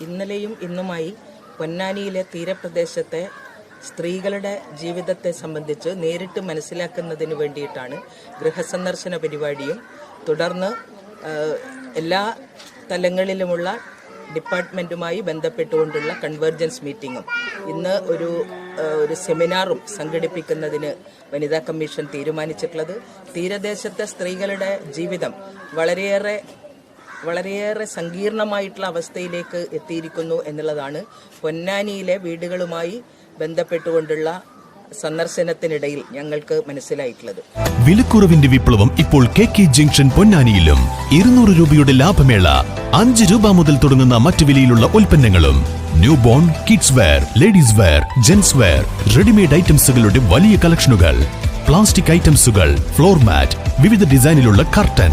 ഇന്നലെയും ഇന്നുമായി പൊന്നാനിയിലെ തീരപ്രദേശത്തെ സ്ത്രീകളുടെ ജീവിതത്തെ സംബന്ധിച്ച് നേരിട്ട് മനസ്സിലാക്കുന്നതിന് വേണ്ടിയിട്ടാണ് ഗൃഹസന്ദർശന പരിപാടിയും തുടർന്ന് എല്ലാ തലങ്ങളിലുമുള്ള ഡിപ്പാർട്ട്മെന്റുമായി ബന്ധപ്പെട്ടുകൊണ്ടുള്ള കൺവേർജൻസ് മീറ്റിങ്ങും. ഇന്ന് ഒരു ഒരു സെമിനാറും സംഘടിപ്പിക്കുന്നതിന് വനിതാ കമ്മീഷൻ തീരുമാനിച്ചിട്ടുള്ളത്. തീരദേശത്തെ സ്ത്രീകളുടെ ജീവിതം വളരെയേറെ വളരെയേറെ സങ്കീർണമായിട്ടുള്ള അവസ്ഥയിലേക്ക് എത്തിയിരിക്കുന്നു എന്നുള്ളതാണ് പൊന്നാനിയിലെ വീടുകളുമായി ബന്ധപ്പെട്ടുകൊണ്ടുള്ള സന്ദർശനത്തിനിടയിൽ ഞങ്ങൾക്ക് മനസ്സിലായിട്ടുള്ളത്. വിലക്കുറവിന്റെ വിപ്ലവം ഇപ്പോൾ കെ കെ ജംഗ്ഷൻ പൊന്നാനിയിലും ഇരുന്നൂറ് രൂപയുടെ ലാഭമേള അഞ്ച് രൂപ മുതൽ തുടങ്ങുന്ന മറ്റു വിലയിലുള്ള ഉൽപ്പന്നങ്ങളും new born kids wear ladies wear gents wear readymade ഐറ്റംസുകളുടെ വലിയ കളക്ഷനുകൾ പ്ലാസ്റ്റിക് ഐറ്റംസുകൾ ഫ്ലോർ മാറ്റ് വിവിധ ഡിസൈനിലുള്ള curtain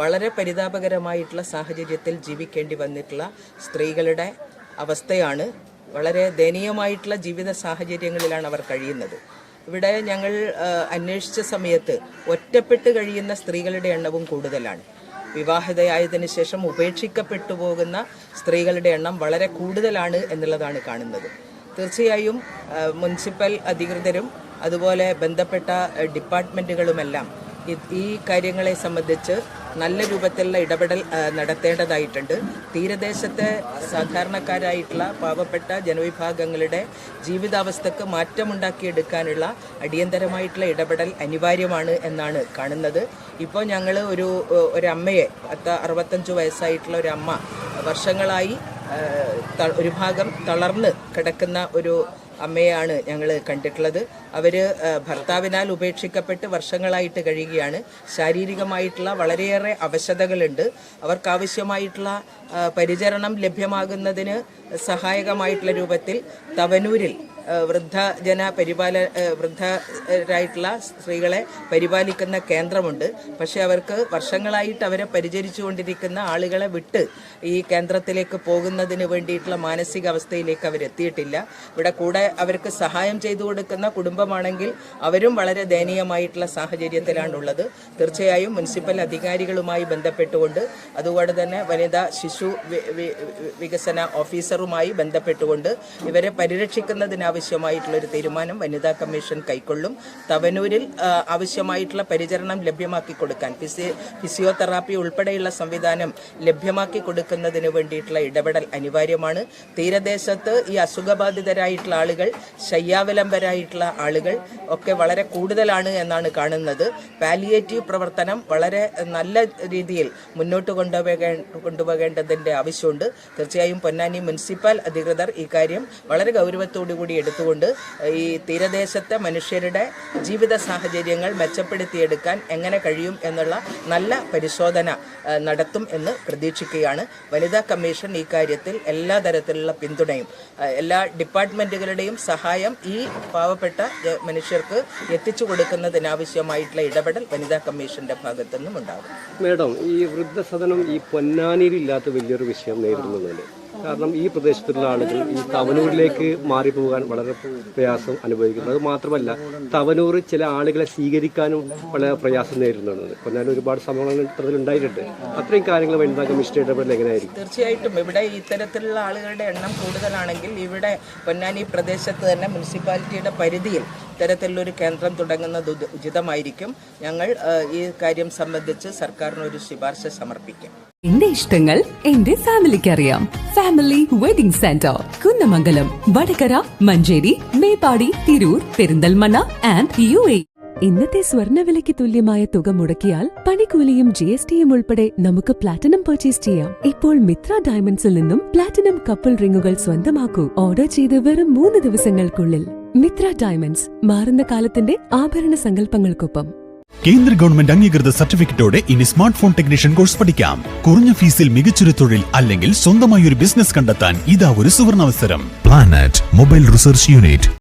വളരെ പരിതാപകരമായിട്ടുള്ള സാഹചര്യത്തിൽ ജീവിക്കേണ്ടി വന്നിട്ടുള്ള സ്ത്രീകളുടെ അവസ്ഥയാണ് വളരെ ദയനീയമായിട്ടുള്ള ജീവിത സാഹചര്യങ്ങളിലാണ് അവർ കഴിയുന്നത്. ഇവിടെ ഞങ്ങൾ അന്വേഷിച്ച സമയത്ത് ഒറ്റപ്പെട്ട് കഴിയുന്ന സ്ത്രീകളുടെ എണ്ണവും കൂടുതലാണ്. വിവാഹിതയായതിനു ശേഷം ഉപേക്ഷിക്കപ്പെട്ടു പോകുന്ന സ്ത്രീകളുടെ എണ്ണം വളരെ കൂടുതലാണ് എന്നുള്ളതാണ് കാണുന്നത്. തീർച്ചയായും മുനിസിപ്പൽ അധികൃതരും അതുപോലെ ബന്ധപ്പെട്ട ഡിപ്പാർട്ട്മെന്റുകളുമെല്ലാം ഈ കാര്യങ്ങളെ സംബന്ധിച്ച് നല്ല രൂപത്തിലുള്ള ഇടപെടൽ നടത്തേണ്ടതായിട്ടുണ്ട്. തീരദേശത്തെ സാധാരണക്കാരായിട്ടുള്ള പാവപ്പെട്ട ജനവിഭാഗങ്ങളുടെ ജീവിതാവസ്ഥക്ക് മാറ്റമുണ്ടാക്കിയെടുക്കാനുള്ള അടിയന്തരമായിട്ടുള്ള ഇടപെടൽ അനിവാര്യമാണ് എന്നാണ് കാണുന്നത്. ഇപ്പോൾ ഞങ്ങൾ ഒരു ഒരമ്മയെ പത്ത് അറുപത്തഞ്ച് വയസ്സായിട്ടുള്ള ഒരു അമ്മ വർഷങ്ങളായി ഒരു ഭാഗം തളർന്ന് കിടക്കുന്ന ഒരു അമ്മയാണ് ഞങ്ങൾ കണ്ടിട്ടുള്ളത്. അവർ ഭർത്താവിനാൽ ഉപേക്ഷിക്കപ്പെട്ട് വർഷങ്ങളായിട്ട് കഴിയുകയാണ്. ശാരീരികമായിട്ടുള്ള വളരെയേറെ അവശതകളുണ്ട്. അവർക്കാവശ്യമായിട്ടുള്ള പരിചരണം ലഭ്യമാകുന്നതിന് സഹായകമായിട്ടുള്ള രൂപത്തിൽ തവനൂരിൽ വൃദ്ധജന പരിപാല വൃദ്ധരായിട്ടുള്ള സ്ത്രീകളെ പരിപാലിക്കുന്ന കേന്ദ്രമുണ്ട്. പക്ഷേ അവർക്ക് വർഷങ്ങളായിട്ട് അവരെ പരിചരിച്ചുകൊണ്ടിരിക്കുന്ന ആളുകളെ വിട്ട് ഈ കേന്ദ്രത്തിലേക്ക് പോകുന്നതിന് വേണ്ടിയിട്ടുള്ള മാനസികാവസ്ഥയിലേക്ക് അവരെത്തിയിട്ടില്ല. ഇവിടെ കൂടെ അവർക്ക് സഹായം ചെയ്തു കൊടുക്കുന്ന കുടുംബമാണെങ്കിൽ അവരും വളരെ ദയനീയമായിട്ടുള്ള സാഹചര്യത്തിലാണുള്ളത്. തീർച്ചയായും മുനിസിപ്പൽ അധികാരികളുമായി ബന്ധപ്പെട്ടുകൊണ്ട് അതുപോലെ തന്നെ വനിതാ ശിശു വികസന ഓഫീസറുമായി ബന്ധപ്പെട്ടുകൊണ്ട് ഇവരെ പരിരക്ഷിക്കുന്നതിനാവശ്യമായിട്ടുള്ള ഒരു തീരുമാനം വനിതാ കമ്മീഷൻ കൈക്കൊള്ളും. തവനൂരിൽ ആവശ്യമായിട്ടുള്ള പരിചരണം ലഭ്യമാക്കി കൊടുക്കാൻ ഫിസി ഫിസിയോതെറാപ്പി ഉൾപ്പെടെയുള്ള സംവിധാനം ലഭ്യമാക്കി കൊടുക്കുന്നതിന് വേണ്ടിയിട്ടുള്ള ഇടപെടൽ അനിവാര്യമാണ്. തീരദേശത്ത് ഈ അസുഖബാധിതരായിട്ടുള്ള ആളുകൾ ശയ്യാവലംബരായിട്ടുള്ള ആളുകൾ ഒക്കെ വളരെ കൂടുതലാണ് എന്നാണ് കാണുന്നത്. പാലിയേറ്റീവ് പ്രവർത്തനം വളരെ നല്ല രീതിയിൽ മുന്നോട്ട് കൊണ്ടുപോകേ കൊണ്ടുപോകേണ്ടതിന്റെ ആവശ്യമുണ്ട്. തീർച്ചയായും പൊന്നാനി മുനിസിപ്പൽ അധികൃതർ ഈ കാര്യം വളരെ ഗൗരവത്തോടു കൂടി എടുത്തുകൊണ്ട് ഈ തീരദേശത്തെ മനുഷ്യരുടെ ജീവിത സാഹചര്യങ്ങൾ മെച്ചപ്പെടുത്തിയെടുക്കാൻ എങ്ങനെ കഴിയും എന്നുള്ള നല്ല പരിശോധന നടത്തും എന്ന് പ്രതീക്ഷിക്കുകയാണ് വനിതാ കമ്മീഷൻ ഈ കാര്യത്തിൽ എല്ലാ തരത്തിലുള്ള പിന്തുണയും. എല്ലാ ഡിപ്പാർട്ട്മെന്റുകളുടെയും സഹായം ഈ പാവപ്പെട്ട മനുഷ്യർക്ക് എത്തിച്ചു കൊടുക്കുന്നതിനാവശ്യമായിട്ടുള്ള ഇടപെടൽ വനിതാ കമ്മീഷന്റെ ഭാഗത്തു നിന്നും ഉണ്ടാകും മേഡം ഈ വൃദ്ധസദനം ഈ പൊന്നാനിയിലില്ലാത്ത വലിയൊരു വിഷയം നേരിടുന്നുണ്ട് കാരണം ഈ പ്രദേശത്തുള്ള ആളുകൾ ഈ തവനൂരിലേക്ക് മാറിപ്പോകാൻ വളരെ പ്രയാസം അനുഭവിക്കുന്നു. അത് മാത്രമല്ല തവനൂർ ചില ആളുകളെ സ്വീകരിക്കാനും വളരെ പ്രയാസം നേരിടുന്നുണ്ട്. പൊന്നാനി ഒരുപാട് സംഭവങ്ങൾ ഇത്തരത്തിൽ ഉണ്ടായിട്ടുണ്ട്. അത്രയും കാര്യങ്ങൾ വനിതാ കമ്മീഷൻ ഇടപെടൽ എങ്ങനെയായിരിക്കും? തീർച്ചയായിട്ടും. ഇവിടെ ഇത്തരത്തിലുള്ള ആളുകളുടെ എണ്ണം കൂടുതലാണെങ്കിൽ ഇവിടെ പൊന്നാനി പ്രദേശത്ത് തന്നെ മുനിസിപ്പാലിറ്റിയുടെ പരിധിയിൽ ഇത്തരത്തിലുള്ളൊരു കേന്ദ്രം തുടങ്ങുന്നത് ഉചി- ഉചിതമായിരിക്കും. ഞങ്ങൾ ഈ കാര്യം സംബന്ധിച്ച് സർക്കാരിന് ഒരു ശുപാർശ സമർപ്പിക്കും. എന്റെ ഇഷ്ടങ്ങൾ എന്റെ ഫാമിലിക്ക് അറിയാം family wedding centre Kunnamangalam Vadakara Manjeri Meppadi Tirur Perinthalmanna and U A. ഇന്നത്തെ സ്വർണവിലയ്ക്ക് തുല്യമായ തുക മുടക്കിയാൽ പണിക്കൂലിയും ജി എസ് ടിയും ഉൾപ്പെടെ നമുക്ക് പ്ലാറ്റിനം പർച്ചേസ് ചെയ്യാം. ഇപ്പോൾ മിത്ര ഡയമണ്ട്സിൽ നിന്നും പ്ലാറ്റിനം കപ്പിൾ റിങ്ങുകൾ സ്വന്തമാക്കൂ. ഓർഡർ ചെയ്ത് വെറും മൂന്ന് ദിവസങ്ങൾക്കുള്ളിൽ. മിത്ര ഡയമണ്ട്സ് മാറുന്ന കാലത്തിന്റെ ആഭരണ സങ്കല്പങ്ങൾക്കൊപ്പം. കേന്ദ്ര ഗവൺമെന്റ് അംഗീകൃത സർട്ടിഫിക്കറ്റോടെ ഇനി സ്മാർട്ട് ഫോൺ ടെക്നീഷ്യൻ കോഴ്സ് പഠിക്കാം. കുറഞ്ഞ ഫീസിൽ മികച്ചൊരു തൊഴിൽ അല്ലെങ്കിൽ സ്വന്തമായി ഒരു ബിസിനസ് കണ്ടെത്താൻ ഇതാ ഒരു സുവർണാവസരം പ്ലാനറ്റ് മൊബൈൽ റിസർച്ച് യൂണിറ്റ്